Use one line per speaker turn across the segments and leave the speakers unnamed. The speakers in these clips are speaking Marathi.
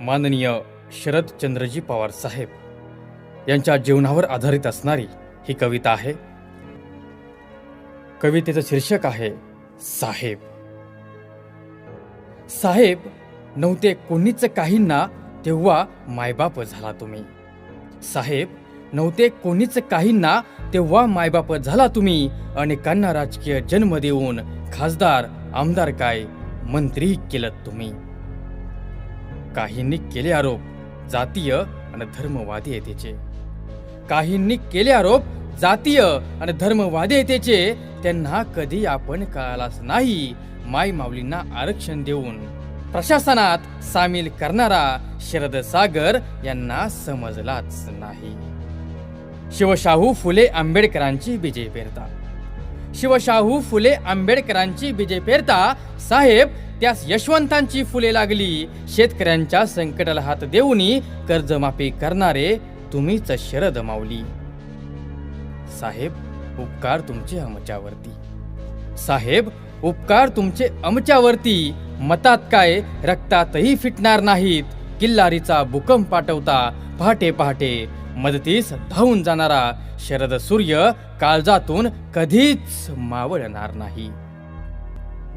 माननीय शरदचंद्रजी पवार साहेब यांच्या जीवनावर आधारित असणारी ही कविता आहे. कवितेचं शीर्षक आहे साहेब. साहेब नव्हते कोणीच काहींना तेव्हा मायबाप झाला तुम्ही. साहेब नव्हते कोणीच काहींना तेव्हा मायबाप झाला तुम्ही. अनेकांना राजकीय जन्म देऊन खासदार आमदार काय मंत्री केलं तुम्ही. काहींनी केले आरोप जातीय आणि धर्मवादीयतेचे काहींनी केले आरोप जातीय आणि धर्मवादीयतेचे त्यांना कधी आपण कळालाच नाही माय माऊलींना आरक्षण देऊन. प्रशासनात सामील करणारा शरद सागर यांना समजलाच नाही. शिवशाहू फुले आंबेडकरांची विजय पेरता. शिवशाहू फुले आंबेडकरांची विजय पेरता. साहेब त्यास यशवंतांची फुले लागली. शेतकऱ्यांच्या संकटाला हात देऊनी कर्जमाफी करणारे तुम्हीच शरद मावली साहेब उपकार तुमचे अमच्यावरती साहेब उपकार तुमचे अमच्यावरती मतात काय? रक्तातही फिटणार नाहीत. किल्लारीचा भूकंप पाठवता पहाटे पहाटे. मदतीस धावून जाणारा शरद सूर्य काळजातून कधीच मावळणार नाही.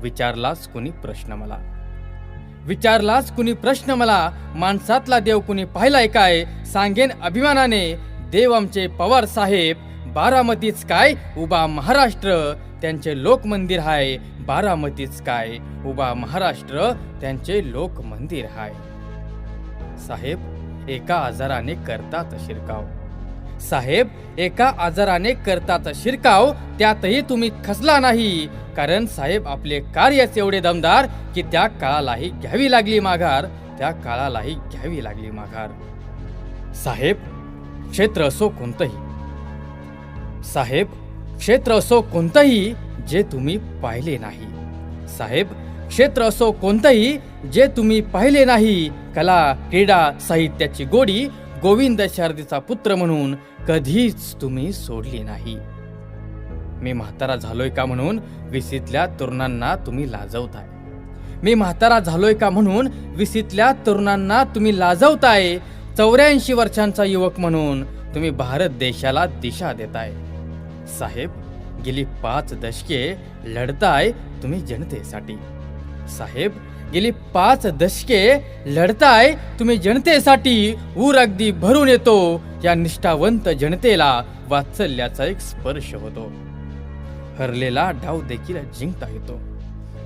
विचारलाच कुणी प्रश्न मला. विचारलाच कुणी प्रश्न मला माणसातला देव कुणी पाहिलाय काय? सांगेन अभिमानाने देव आमचे पवार साहेब बारामतीच काय? उभा महाराष्ट्र त्यांचे लोकमंदिर हाय बारामतीच काय? उभा महाराष्ट्र त्यांचे लोकमंदिर हाय. साहेब एका आजाराने करतात शिरकाव. साहेब एका आजाराने करतात शिरकाव त्यातही तुम्ही खचला नाही. कारण साहेब आपले कार्यच एवढे दमदार की त्या काळालाही घ्यावी लागली माघार. त्या काळालाही घ्यावी लागली माघार. साहेब क्षेत्र असो कोणतंही. साहेब क्षेत्र असो कोणतंही जे तुम्ही पाहिले नाही. साहेब क्षेत्र असो कोणतंही जे तुम्ही पाहिले नाही. कला क्रीडा साहित्याची गोडी गोविंद शारदीचा पुत्र म्हणून कधीच तुम्ही सोडली नाही. मी म्हातारा झालोय का म्हणून विसीतल्या तरुणांना तुम्ही लाजवताय. मी म्हातारा झालोय का म्हणून विसीतल्या तरुणांना तुम्ही लाजवताय. चौऱ्याऐंशी वर्षांचा युवक म्हणून तुम्ही भारत देशाला दिशा देताय. साहेब गेली पाच दशके लढताय तुम्ही जनतेसाठी. साहेब गेली पाच दशके लढताय तुम्ही जनतेसाठी ऊर अगदी भरून येतो. या निष्ठावंत जनतेला वात्सल्याचा एक स्पर्श होतो. हरलेला डाव देखील जिंकता येतो.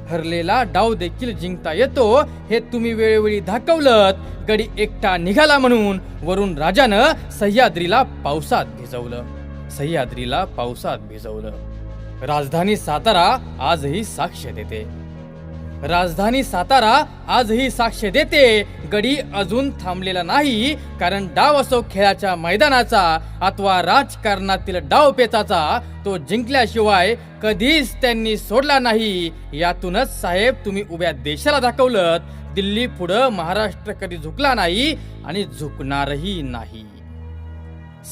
हरलेला डाव देखील जिंकता येतो हे तुम्ही वेळोवेळी दाखवलं गडी एकटा निघाला म्हणून वरून राजानं सह्याद्रीला पावसात भिजवलं. सह्याद्रीला पावसात भिजवलं. राजधानी सातारा आजही साक्ष देते. राजधानी सातारा आजही साक्ष देते. गडी अजून थांबलेला नाही कारण डाव असो खेळाच्या मैदानाचा अथवा राजकारणातील डाव पेचाचा तो जिंकल्याशिवाय कधीच त्यांनी सोडला नाही. यातूनच साहेब तुम्ही उभ्या देशाला दाखवलं दिल्ली पुढं महाराष्ट्र कधी झुकला नाही आणि झुकणारही नाही.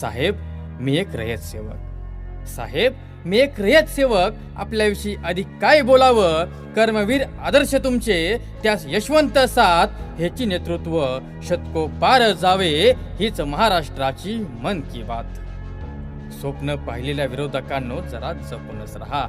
साहेब मी एक रयत सेवक. साहेब मी एक रयत सेवक आपल्याविषयी अधिक काय बोलावं? कर्मवीर आदर्श तुमचे त्यास यशवंत साथ ह्याची नेतृत्व शतको पार जावे हीच महाराष्ट्राची मन की बात. स्वप्न पाहिलेल्या विरोधकांनो जरा जपूनच राहा.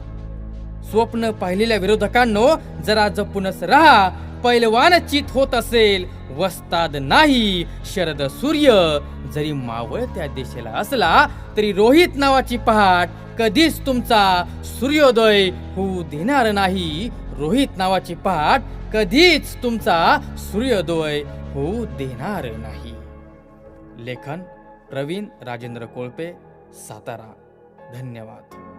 स्वप्न पाहिलेल्या विरोधकांनो जरा जपूनच राहा. पैलवान चित होत असेल वस्ताद नाही. शरद सूर्य जरी मावळ त्या दिशेला असला तरी रोहित नावाची पहाट कधीच तुमचा सूर्योदय होऊ देणार नाही. रोहित नावाची पाठ कधीच तुमचा सूर्योदय होऊ देणार नाही. लेखन प्रवीण राजेंद्र कोळपे सातारा. धन्यवाद.